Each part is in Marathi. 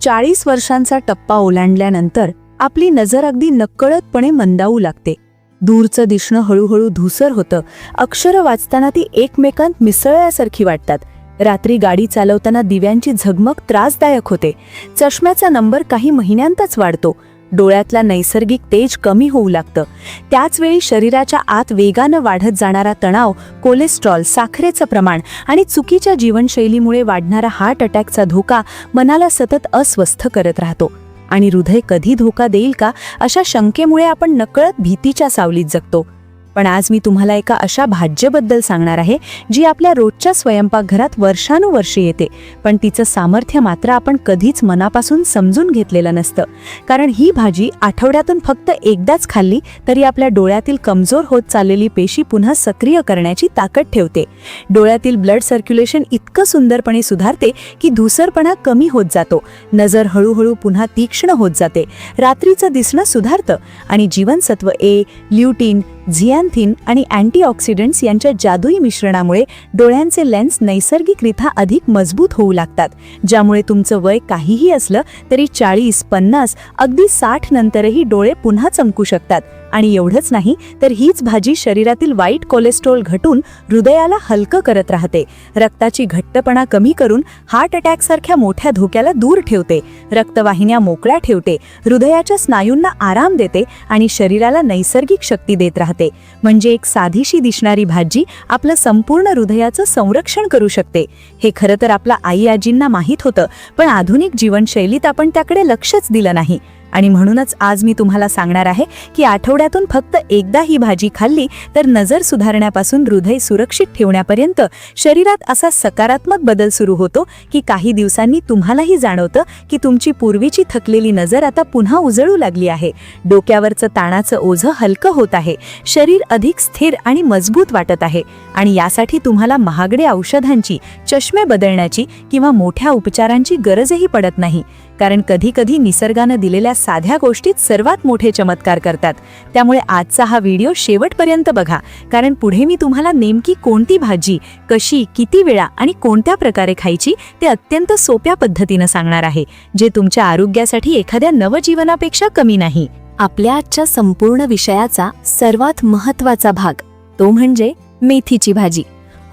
चाळीस वर्षांचा टप्पा ओलांडल्यानंतर आपली नजर अगदी नकळतपणे मंदावू लागते. दूरचं दिसणं हळूहळू धुसर होतं. अक्षरं वाचताना ती एकमेकांत मिसळल्यासारखी वाटतात. रात्री गाडी चालवताना दिव्यांची झगमग त्रासदायक होते. चष्म्याचा नंबर काही महिन्यांतच वाढतो. डोळ्यातला नैसर्गिक तेज कमी होऊ लागतं. त्याचवेळी शरीराच्या आत वेगानं वाढत जाणारा तणाव कोलेस्ट्रॉल साखरेचं प्रमाण आणि चुकीच्या जीवनशैलीमुळे वाढणारा हार्ट अटॅकचा धोका मनाला सतत अस्वस्थ करत राहतो. आणि हृदय कधी धोका देईल का अशा शंकेमुळे आपण नकळत भीतीच्या सावलीत जगतो. पण आज मी तुम्हाला एका अशा भाज्यबद्दल सांगणार आहे जी आपल्या रोजच्या स्वयंपाकघरात वर्षानुवर्षे येते. पण तिचं सामर्थ्य मात्र आपण कधीच मनापासून समजून घेतलेलं नसतं. कारण ही भाजी आठवड्यातून फक्त एकदाच खाल्ली तरी आपल्या डोळ्यातील कमजोर होत चाललेली पेशी पुन्हा सक्रिय करण्याची ताकद ठेवते. डोळ्यातील ब्लड सर्क्युलेशन इतकं सुंदरपणे सुधारते की धुसरपणा कमी होत जातो. नजर हळूहळू पुन्हा तीक्ष्ण होत जाते. रात्रीचं दिसणं सुधारतं आणि जीवनसत्व ए ल्युटीन झियान्थिन आणि अँटीऑक्सिडंट्स यांच्या जादुई मिश्रणामुळे डोळ्यांचे लेन्स नैसर्गिकरित्या अधिक मजबूत होऊ लागतात ज्यामुळे तुमचं वय काहीही असलं तरी चाळीस पन्नास अगदी साठ नंतरही डोळे पुन्हा चमकू शकतात. आणि एवढंच नाही तर हीच भाजी शरीरातील वाईट कोलेस्ट्रॉल घटून हृदयाला हलकं करत राहते. रक्ताची घट्टपणा कमी करून हार्ट अटॅक सारख्या मोठ्या धोक्याला दूर ठेवते. रक्तवाहिन्या मोकळ्या ठेवते हृदयाच्या स्नायूंना आराम देते आणि शरीराला नैसर्गिक शक्ती देत राहते. म्हणजे एक साधीशी दिसणारी भाजी आपलं संपूर्ण हृदयाचं संरक्षण करू शकते. हे खरं तर आपल्या आई आजींना माहीत होतं पण आधुनिक जीवनशैलीत आपण त्याकडे लक्षच दिलं नाही. आणि म्हणूनच आज मी तुम्हाला सांगणार आहे की आठवड्यातून फक्त एकदा ही भाजी खाल्ली तर नजर सुधारण्यापासून हृदय सुरक्षित ठेवण्यापर्यंत शरीरात असा सकारात्मक बदल सुरू होतो की काही दिवसांनी तुम्हालाही जाणवतं की तुमची पूर्वीची थकलेली नजर आता पुन्हा उजळू लागली आहे. डोक्यावरचं ताणाचं ओझं हलकं होत आहे. शरीर अधिक स्थिर आणि मजबूत वाटत आहे. आणि यासाठी तुम्हाला महागडे औषधांची चष्मे बदलण्याची किंवा मोठ्या उपचारांची गरजही पडत नाही. कारण कधी कधी निसर्गानं दिलेल्या साध्या गोष्टीत सर्वात मोठे चमत्कार करतात. त्यामुळे आजचा हा व्हिडिओ शेवटपर्यंत बघा. कारण पुढे मी तुम्हाला नेमकी कोणती भाजी कशी किती वेळा आणि कोणत्या प्रकारे खायची ते अत्यंत सोप्या पद्धतीनं सांगणार आहे जे तुमच्या आरोग्यासाठी एखाद्या नवजीवनापेक्षा कमी नाही. आपल्या आजच्या संपूर्ण विषयाचा सर्वात महत्त्वाचा भाग तो म्हणजे मेथीची भाजी.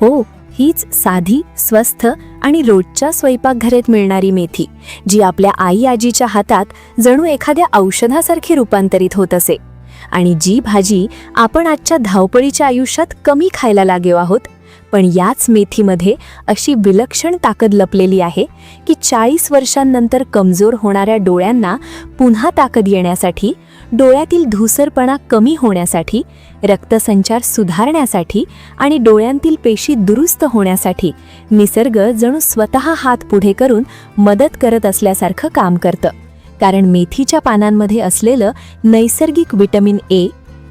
हो हीच साधी स्वस्थ आणि रोजच्या स्वयंपाकघरात मिळणारी मेथी जी आपल्या आई आजीच्या हातात जणू एखाद्या औषधासारखी रूपांतरित होत असे. आणि जी भाजी आपण आजच्या धावपळीच्या आयुष्यात कमी खायला लागेव आहोत पण याच मेथीमध्ये अशी विलक्षण ताकद लपलेली आहे की चाळीस वर्षांनंतर कमजोर होणाऱ्या डोळ्यांना पुन्हा ताकद येण्यासाठी डोळ्यातील धुसरपणा कमी होण्यासाठी रक्तसंचार सुधारण्यासाठी आणि डोळ्यांतील पेशी दुरुस्त होण्यासाठी निसर्ग जणू स्वतः हात पुढे करून मदत करत असल्यासारखं काम करतं. कारण मेथीच्या पानांमध्ये असलेलं नैसर्गिक विटॅमिन ए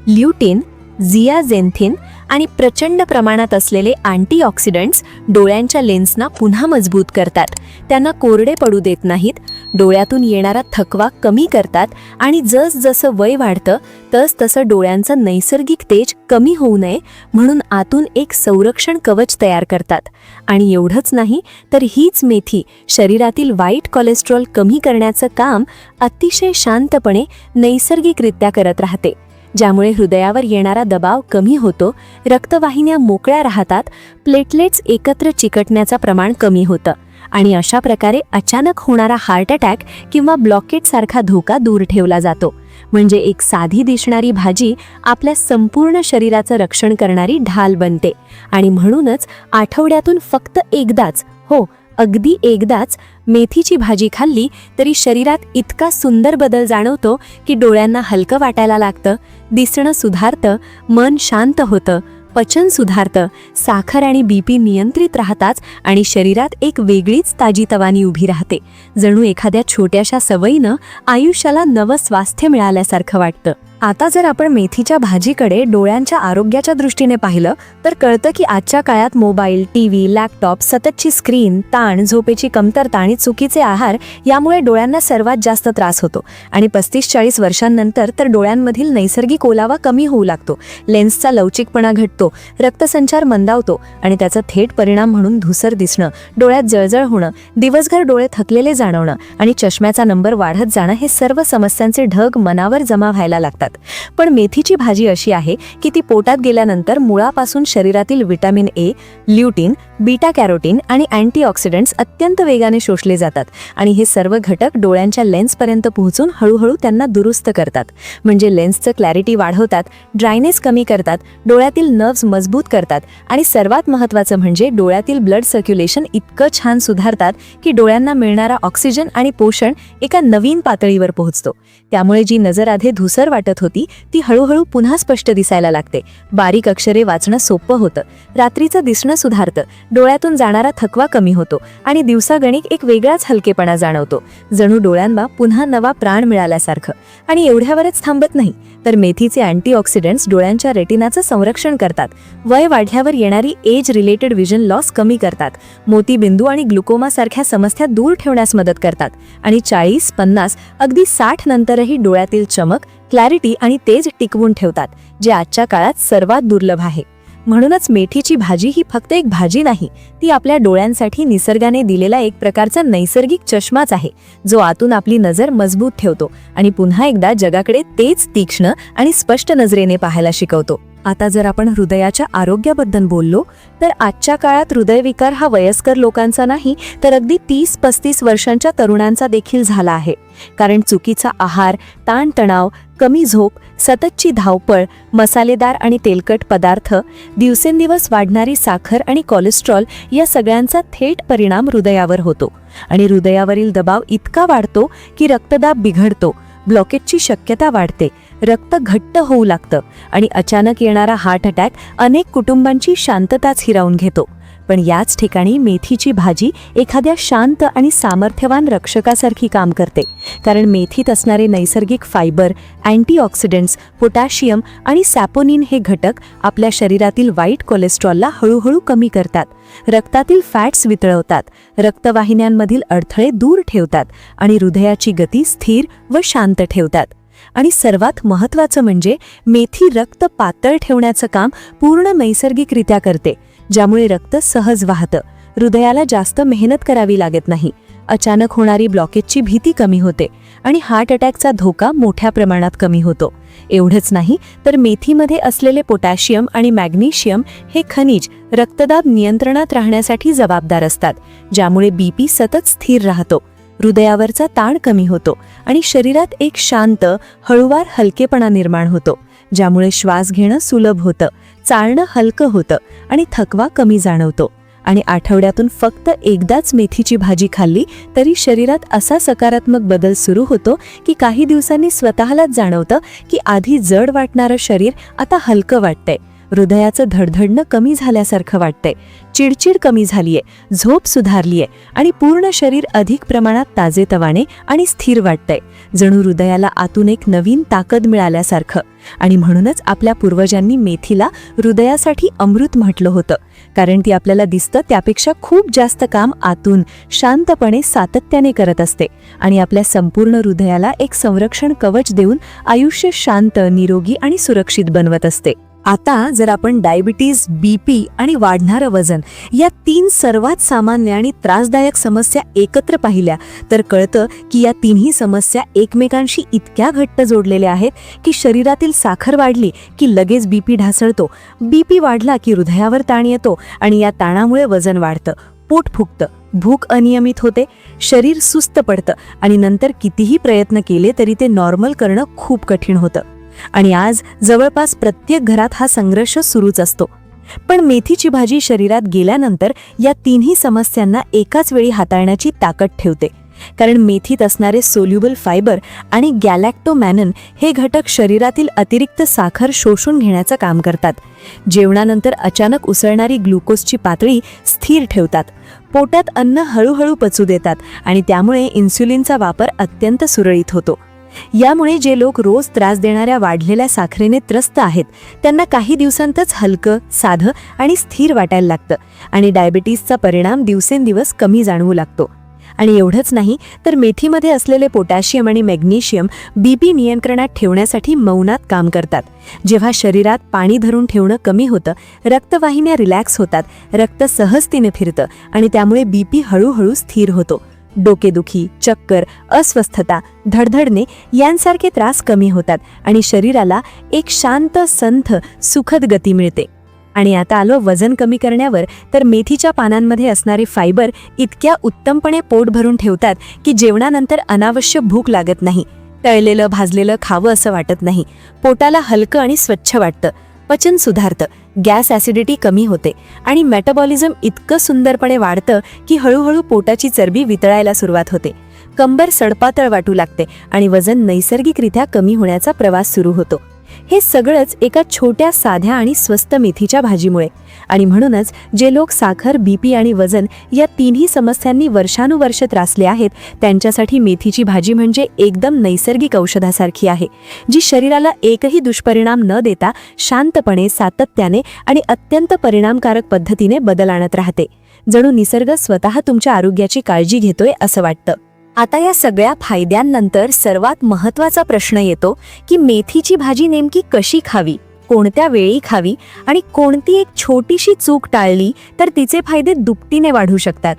ल्युटिन झियाझेन्थिन आणि प्रचंड प्रमाणात असलेले अँटीऑक्सिडंट्स डोळ्यांच्या लेन्सना पुन्हा मजबूत करतात. त्यांना कोरडे पडू देत नाहीत. डोळ्यातून येणारा थकवा कमी करतात आणि जसजसं वय वाढतं तस तसं डोळ्यांचं नैसर्गिक तेज कमी होऊ नये म्हणून आतून एक संरक्षण कवच तयार करतात. आणि एवढंच नाही तर हीच मेथी शरीरातील वाईट कोलेस्ट्रॉल कमी करण्याचं काम अतिशय शांतपणे नैसर्गिकरित्या करत राहते. ज्यामुळे हृदयावर येणारा दबाव कमी होतो रक्तवाहिन्या मोकळ्या राहतात प्लेटलेट्स एकत्र चिकटण्याचं प्रमाण कमी होतं आणि अशा प्रकारे अचानक होणारा हार्ट अटॅक किंवा ब्लॉकेटसारखा धोका दूर ठेवला जातो. म्हणजे एक साधी दिसणारी भाजी आपल्या संपूर्ण शरीराचं रक्षण करणारी ढाल बनते आणि म्हणूनच आठवड्यातून फक्त एकदाच हो अगदी एकदाच मेथीची भाजी खाल्ली तरी शरीरात इतका सुंदर बदल जाणवतो की डोळ्यांना हलकं वाटायला लागतं दिसणं सुधारतं मन शांत होतं पचन सुधारतं साखर आणि बीपी नियंत्रित राहताच आणि शरीरात एक वेगळीच ताजीतवानी उभी राहते. जणू एखाद्या छोट्याशा सवयीनं आयुष्याला नवं स्वास्थ्य मिळाल्यासारखं वाटतं. आता जर आपण मेथीच्या भाजीकडे डोळ्यांच्या आरोग्याच्या दृष्टीने पाहिलं तर कळतं की आजच्या काळात मोबाईल टी व्ही लॅपटॉप सततची स्क्रीन ताण झोपेची कमतरता आणि चुकीचे आहार यामुळे डोळ्यांना सर्वात जास्त त्रास होतो. आणि पस्तीस चाळीस वर्षांनंतर तर डोळ्यांमधील नैसर्गिक ओलावा कमी होऊ लागतो. लेन्सचा लवचिकपणा घटतो रक्तसंचार मंदावतो आणि त्याचा थेट परिणाम म्हणून धुसर दिसणं डोळ्यात जळजळ होणं दिवसभर डोळे थकलेले जाणवणं आणि चष्म्याचा नंबर वाढत जाणं हे सर्व समस्यांचे ढग मनावर जमा व्हायला लागतात. पण मेथीची भाजी अशी आहे की ती पोटात गेल्यानंतर मुळापासून शरीरातील vitamin A lutein beta carotene आणि अँटीऑक्सिडंट्स अत्यंत वेगाने शोषले जातात आणि हे सर्व घटक डोळ्यांच्या लेन्सपर्यंत पोहोचून हळूहळू त्यांना दुरुस्त करतात. म्हणजे लेन्सचं क्लॅरिटी वाढवतात ड्रायनेस कमी करतात डोळ्यातील नर्व्स मजबूत करतात आणि सर्वात महत्त्वाचं म्हणजे डोळ्यातील ब्लड सर्क्युलेशन इतकं छान सुधारतात की डोळ्यांना मिळणारा ऑक्सिजन आणि पोषण एका नवीन पातळीवर पोहोचतो. त्यामुळे जी नजर आधे धुसर वाटत होती ती हळूहळू पुन्हा स्पष्ट दिसायला लागते. बारीक अक्षरे वाचणं सोपं होतं. रात्रीचं दिसणं सुधारतं. डोळ्यातून जाणारा थकवा कमी होतो आणि दिवसागणिक एक वेगळाच हलकेपणा जाणवतो. जणू डोळ्यांना पुन्हा नवा प्राण मिळाल्यासारखं. आणि एवढ्यावरच थांबत नाही तर मेथीचे अँटीऑक्सिडंट्स डोळ्यांच्या रेटिनाचं संरक्षण करतात. वय वाढल्यावर येणारी एज रिलेटेड विजन लॉस कमी करतात. मोतीबिंदू आणि ग्लुकोमा सारख्या समस्या दूर ठेवण्यास मदत करतात. आणि चाळीस पन्नास अगदी साठ नंतरही डोळ्यातील चमक क्लॅरिटी आणि तेज टिकवून ठेवतात जे आजच्या काळात सर्वात दुर्लभ आहे. म्हणूनच मेथीची भाजी ही फक्त एक भाजी नाही ती आपल्या डोळ्यांसाठी निसर्गाने दिलेला एक प्रकारचा नैसर्गिक चष्माच आहे जो आतून आपली नजर मजबूत ठेवतो आणि पुन्हा एकदा जगाकडे तेच तीक्ष्ण आणि स्पष्ट नजरेने पाहायला शिकवतो. आता जर आपण हृदयाच्या आरोग्याबद्दल बोललो तर आजच्या काळात हृदयविकार हा वयस्कर लोकांचा नाही तर अगदी तीस पस्तीस वर्षांच्या तरुणांचा देखील झाला आहे. कारण चुकीचा आहार ताणतणाव कमी झोप सततची धावपळ मसालेदार आणि तेलकट पदार्थ दिवसेंदिवस वाढणारी साखर आणि कोलेस्ट्रॉल या सगळ्यांचा थेट परिणाम हृदयावर होतो. आणि हृदयावरील दबाव इतका वाढतो की रक्तदाब बिघडतो ब्लॉकेटची शक्यता वाढते. रक्त घट्ट होऊ लागतं आणि अचानक येणारा हार्ट अटॅक अनेक कुटुंबांची शांतताच हिरावून घेतो. पण याच ठिकाणी मेथीची भाजी एखाद्या शांत आणि सामर्थ्यवान रक्षकासारखी काम करते. कारण मेथीत असणारे नैसर्गिक फायबर अँटीऑक्सिडंट्स पोटॅशियम आणि सॅपोनिन हे घटक आपल्या शरीरातील वाईट कोलेस्ट्रॉलला हळूहळू कमी करतात. रक्तातील फॅट्स वितळवतात. रक्तवाहिन्यांमधील अडथळे दूर ठेवतात आणि हृदयाची गती स्थिर व शांत ठेवतात. आणि सर्वात महत्त्वाचं म्हणजे मेथी रक्त पातळ ठेवण्याचं काम पूर्ण नैसर्गिकरित्या करते ज्यामुळे रक्त सहज वाहतं. हृदयाला जास्त मेहनत करावी लागत नाही. अचानक होणारी ब्लॉकेजची भीती कमी होते आणि हार्ट अटॅकचा धोका मोठ्या प्रमाणात कमी होतो. एवढंच नाही तर मेथीमध्ये असलेले पोटॅशियम आणि मॅग्नेशियम हे खनिज रक्तदाब नियंत्रणात राहण्यासाठी जबाबदार असतात ज्यामुळे बीपी सतत स्थिर राहतो. हृदयावरचा ताण कमी होतो आणि शरीरात एक शांत हळूवार हलकेपणा निर्माण होतो ज्यामुळे श्वास घेणं सुलभ होतं चालणं हलकं होतं आणि थकवा कमी जाणवतो. आणि आठवड्यातून फक्त एकदाच मेथीची भाजी खाल्ली तरी शरीरात असा सकारात्मक बदल सुरू होतो की काही दिवसांनी स्वतःलाच जाणवतं की आधी जड वाटणारं शरीर आता हलकं वाटतंय. हृदयाचं धडधडणं कमी झाल्यासारखं वाटतंय. चिडचिड कमी झालीये झोप सुधारलीये आणि पूर्ण शरीर अधिक प्रमाणात ताजेतवाने आणि स्थिर वाटतंय. जणू हृदयाला आतून एक नवीन ताकद मिळाल्यासारखं. आणि म्हणूनच आपल्या पूर्वजांनी मेथीला हृदयासाठी अमृत म्हटलं होतं. कारण ती आपल्याला दिसतं त्यापेक्षा खूप जास्त काम आतून शांतपणे सातत्याने करत असते. आणि आपल्या संपूर्ण हृदयाला एक संरक्षण कवच देऊन आयुष्य शांत निरोगी आणि सुरक्षित बनवत असते. आता जर आपण डायबिटीज बीपी आणि वाढणारं वजन या तीन सर्वात सामान्य आणि त्रासदायक समस्या एकत्र पाहिल्या तर कळतं की या तिन्ही समस्या एकमेकांशी इतक्या घट्ट जोडलेल्या आहेत की शरीरातील साखर वाढली की लगेच बीपी ढासळतो. बीपी वाढला की हृदयावर ताण येतो आणि या ताणामुळे वजन वाढतं पोट फुगतं भूक अनियमित होते शरीर सुस्त पडतं आणि नंतर कितीही प्रयत्न केले तरी ते नॉर्मल करणं खूप कठीण होतं. आणि आज जवळपास प्रत्येक घरात हा संघर्ष सुरूच असतो. पण मेथीची भाजी शरीरात गेल्यानंतर या तिन्ही समस्यांना एकाच वेळी हाताळण्याची ताकद ठेवते. कारण मेथीत असणारे सोल्युबल फायबर आणि गॅलॅक्टोमॅनन हे घटक शरीरातील अतिरिक्त साखर शोषून घेण्याचं काम करतात. जेवणानंतर अचानक उसळणारी ग्लुकोजची पातळी स्थिर ठेवतात. पोटात अन्न हळूहळू पचू देतात आणि त्यामुळे इन्सुलिनचा वापर अत्यंत सुरळीत होतो. यामुळे जे लोक रोज त्रास देणाऱ्या वाढलेल्या साखरेने त्रस्त आहेत त्यांना काही दिवसांतच हलकं साधं आणि स्थिर वाटायला लागतं आणि डायबिटीसचा परिणाम दिवसेंदिवस कमी जाणवू लागतो. आणि एवढंच नाही तर मेथीमध्ये असलेले पोटॅशियम आणि मॅग्नेशियम बीपी नियंत्रणात ठेवण्यासाठी मौनात काम करतात. जेव्हा शरीरात पाणी धरून ठेवणं कमी होतं रक्तवाहिन्या रिलॅक्स होतात रक्त सहजतेने फिरतं आणि त्यामुळे बीपी हळूहळू स्थिर होतो. डोकेदुखी चक्कर अस्वस्थता धडधडणे यांसारखे त्रास कमी होतात आणि शरीराला एक शांत संथ सुखद गती मिळते. आणि आता आलो वजन कमी करण्यावर तर मेथीच्या पानांमध्ये असणारे फायबर इतक्या उत्तमपणे पोट भरून ठेवतात की जेवणानंतर अनावश्यक भूक लागत नाही. तळलेलं भाजलेलं खावं असं वाटत नाही. पोटाला हलकं आणि स्वच्छ वाटतं. पचन सुधारतं. गॅस ॲसिडिटी कमी होते आणि मेटाबॉलिझम इतकं सुंदरपणे वाढतं की हळूहळू पोटाची चरबी वितळायला सुरुवात होते. कंबर सडपातळ वाटू लागते आणि वजन नैसर्गिकरित्या कमी होण्याचा प्रवास सुरू होतो. हे सगळंच एका छोट्या साध्या आणि स्वस्त मेथीच्या भाजीमुळे. आणि म्हणूनच जे लोक साखर बीपी आणि वजन या तिन्ही समस्यांनी वर्षानुवर्ष त्रासले आहेत त्यांच्यासाठी मेथीची भाजी म्हणजे एकदम नैसर्गिक औषधासारखी आहे जी शरीराला एकही दुष्परिणाम न देता शांतपणे सातत्याने आणि अत्यंत परिणामकारक पद्धतीने बदल आणत राहते. जणू निसर्ग स्वतः तुमच्या आरोग्याची काळजी घेतोय असं वाटतं. आता या सगळ्या फायद्यांनंतर सर्वात महत्त्वाचा प्रश्न येतो की मेथीची भाजी नेमकी कशी खावी कोणत्या वेळी खावी आणि कोणती एक छोटीशी चूक टाळली तर तिचे फायदे दुपटीने वाढू शकतात.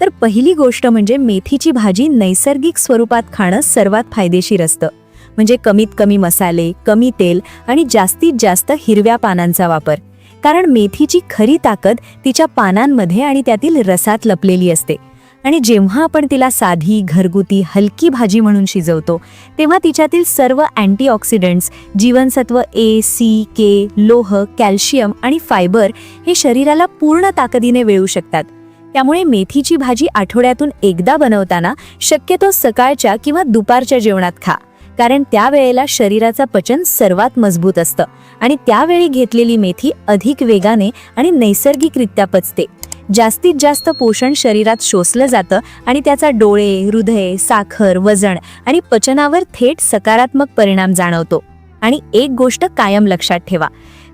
तर पहिली गोष्ट म्हणजे मेथीची भाजी नैसर्गिक स्वरूपात खाणं सर्वात फायदेशीर असतं. म्हणजे कमीत कमी मसाले कमी तेल आणि जास्तीत जास्त हिरव्या पानांचा वापर. कारण मेथीची खरी ताकद तिच्या पानांमध्ये आणि त्यातील रसात लपलेली असते. आणि जेव्हा आपण तिला साधी घरगुती हलकी भाजी म्हणून शिजवतो तेव्हा तिच्यातील सर्व अँटीऑक्सिडंट्स जीवनसत्व ए सी के लोह कॅल्शियम आणि फायबर हे शरीराला पूर्ण ताकदीने वेळू शकतात. त्यामुळे मेथीची भाजी आठवड्यातून एकदा बनवताना शक्यतो सकाळच्या किंवा दुपारच्या जेवणात खा कारण त्यावेळेला शरीराचं पचन सर्वात मजबूत असतं आणि त्यावेळी घेतलेली मेथी अधिक वेगाने आणि नैसर्गिकरित्या पचते. जास्तीत जास्त पोषण शरीरात शोषलं जातं आणि त्याचा डोळे हृदय साखर वजन आणि पचनावर थेट सकारात्मक परिणाम जाणवतो. आणि एक गोष्ट कायम लक्षात ठेवा.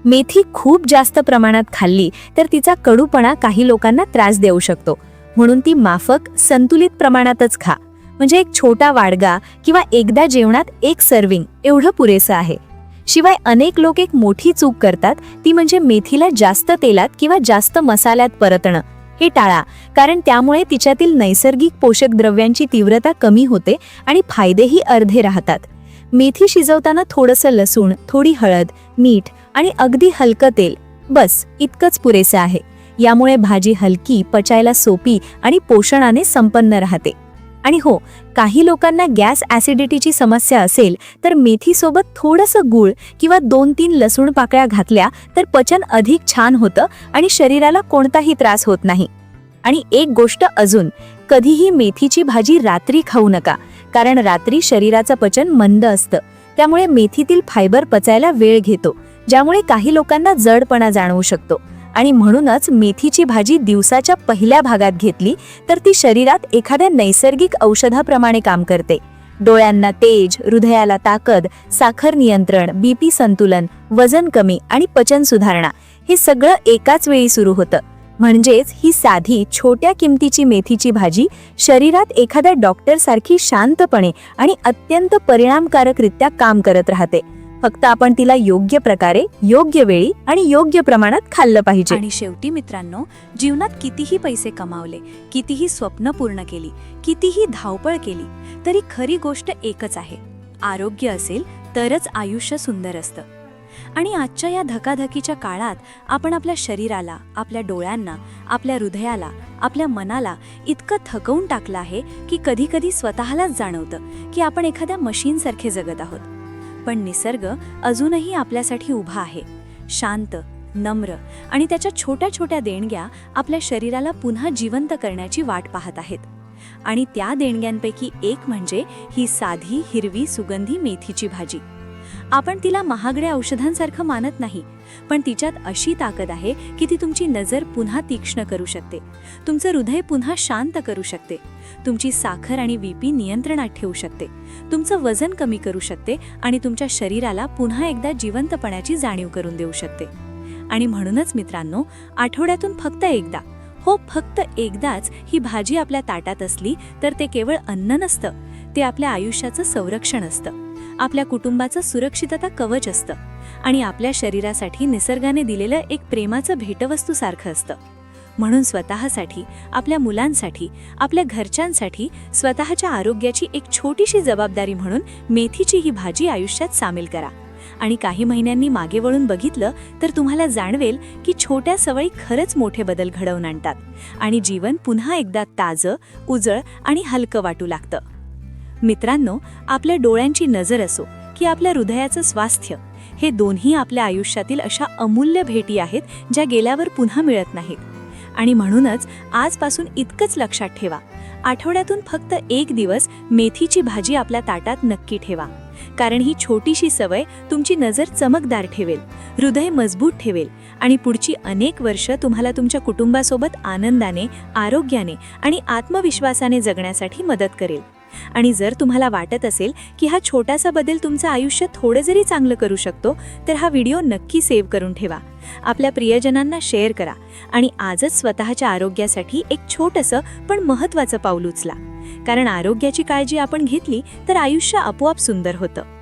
मेथी खूप जास्त प्रमाणात खाल्ली तर तिचा कडूपणा काही लोकांना त्रास देऊ शकतो. म्हणून ती माफक संतुलित प्रमाणातच खा. म्हणजे एक छोटा वाडगा किंवा एकदा जेवणात एक सर्विंग एवढं पुरेसं आहे. शिवाय अनेक लोक एक मोठी चूक करतात ती म्हणजे मेथीला जास्त तेलात किंवा जास्त मसाल्यात परतणं. हे टाळा कारण त्यामुळे तिच्यातील नैसर्गिक पोषक द्रव्यांची तीव्रता कमी होते आणि फायदेही अर्धे राहतात. मेथी शिजवताना थोडंसं लसूण थोडी हळद मीठ आणि अगदी हलकं तेल बस इतकंच पुरेसं आहे. यामुळे भाजी हलकी पचायला सोपी आणि पोषणाने संपन्न राहते. आणि हो काही लोकांना गॅस ॲसिडिटीची समस्या असेल तर मेथीसोबत थोडंसं गूळ किंवा दोन तीन लसूण पाकळ्या घातल्या तर पचन अधिक छान होतं आणि शरीराला कोणताही त्रास होत नाही. आणि एक गोष्ट अजून कधीही मेथीची भाजी रात्री खाऊ नका कारण रात्री शरीराचं पचन मंद असतं. त्यामुळे मेथीतील फायबर पचायला वेळ घेतो ज्यामुळे काही लोकांना जडपणा जाणवू शकतो. आणि म्हणूनच मेथीची भाजी दिवसाच्या पहिल्या भागात घेतली तर ती शरीरात एखाद्या नैसर्गिक औषधाप्रमाणे काम करते. डोळ्यांना तेज हृदयाला ताकद साखर नियंत्रण बीपी संतुलन वजन कमी आणि पचन सुधारणा हे सगळं एकाच वेळी सुरू होतं. म्हणजेच ही साधी छोट्या किमतीची मेथीची भाजी शरीरात एखाद्या डॉक्टरसारखी शांतपणे आणि अत्यंत परिणामकारकरित्या काम करत राहते. फक्त आपण तिला योग्य प्रकारे योग्य वेळी आणि योग्य प्रमाणात खाल्लं पाहिजे. आणि शेवटी मित्रांनो जीवनात कितीही पैसे कमावले कितीही स्वप्न पूर्ण केली कितीही धावपळ केली तरी खरी गोष्ट एकच आहे. आरोग्य असेल तरच आयुष्य सुंदर असतं. आणि आजच्या या धकाधकीच्या काळात आपण आपल्या शरीराला आपल्या डोळ्यांना आपल्या हृदयाला आपल्या मनाला इतकं थकवून टाकलं आहे की कधीकधी स्वतःलाच जाणवतं की आपण एखाद्या मशीनसारखे जगत आहोत. पण निसर्ग अजूनही आपल्यासाठी उभा आहे. शांत नम्र आणि त्याच्या छोट्या छोट्या देणग्या आपल्या शरीराला पुन्हा जिवंत करण्याची वाट पाहत आहेत. आणि त्या देणग्यांपैकी एक म्हणजे ही साधी हिरवी सुगंधी मेथीची भाजी. आपण तिला महागड्या औषधांसारखं मानत नाही पण तिच्यात अशी ताकद आहे की ती तुमची नजर पुन्हा तीक्ष्ण करू शकते. तुमचं हृदय पुन्हा शांत करू शकते. तुमची साखर आणि बीपी नियंत्रणात ठेवू शकते. तुमचं वजन कमी करू शकते आणि तुमच्या शरीराला पुन्हा एकदा जिवंतपणाची जाणीव करून देऊ शकते. आणि म्हणूनच मित्रांनो आठवड्यातून फक्त एकदा हो फक्त एकदाच ही भाजी आपल्या ताटात असली तर ते केवळ अन्न नसतं ते आपल्या आयुष्याचं संरक्षण असतं. आपल्या कुटुंबाचं सुरक्षितता कवच असतं आणि आपल्या शरीरासाठी निसर्गाने दिलेलं एक प्रेमाचं भेटवस्तूसारखं असतं. म्हणून स्वतःसाठी आपल्या मुलांसाठी आपल्या घरच्यांसाठी स्वतःच्या आरोग्याची एक छोटीशी जबाबदारी म्हणून मेथीची ही भाजी आयुष्यात सामील करा. आणि काही महिन्यांनी मागे वळून बघितलं तर तुम्हाला जाणवेल की छोट्या सवयी खरंच मोठे बदल घडवून आणतात आणि जीवन पुन्हा एकदा ताजं उजळ आणि हलकं वाटू लागतं. मित्रांनो आपल्या डोळ्यांची नजर असो की आपल्या हृदयाचं स्वास्थ्य हे दोन्ही आपल्या आयुष्यातील अशा अमूल्य भेटी आहेत ज्या गेल्यावर पुन्हा मिळत नाहीत. आणि म्हणूनच आजपासून इतकंच लक्षात ठेवा. आठवड्यातून फक्त एक दिवस मेथीची भाजी आपल्या ताटात नक्की ठेवा. कारण ही छोटीशी सवय तुमची नजर चमकदार ठेवेल हृदय मजबूत ठेवेल आणि पुढची अनेक वर्ष तुम्हाला तुमच्या कुटुंबासोबत आनंदाने आरोग्याने आणि आत्मविश्वासाने जगण्यासाठी मदत करेल. आणि जर तुम्हाला वाटत असेल की हा छोटासा बदल तुमचं आयुष्य थोडं जरी चांगलं करू शकतो तर हा व्हिडिओ नक्की सेव्ह करून ठेवा. आपल्या प्रियजनांना शेअर करा आणि आजच स्वतःच्या आरोग्यासाठी एक छोटंसं पण महत्त्वाचं पाऊल उचला. कारण आरोग्याची काळजी आपण घेतली तर आयुष्य आपोआप सुंदर होतं.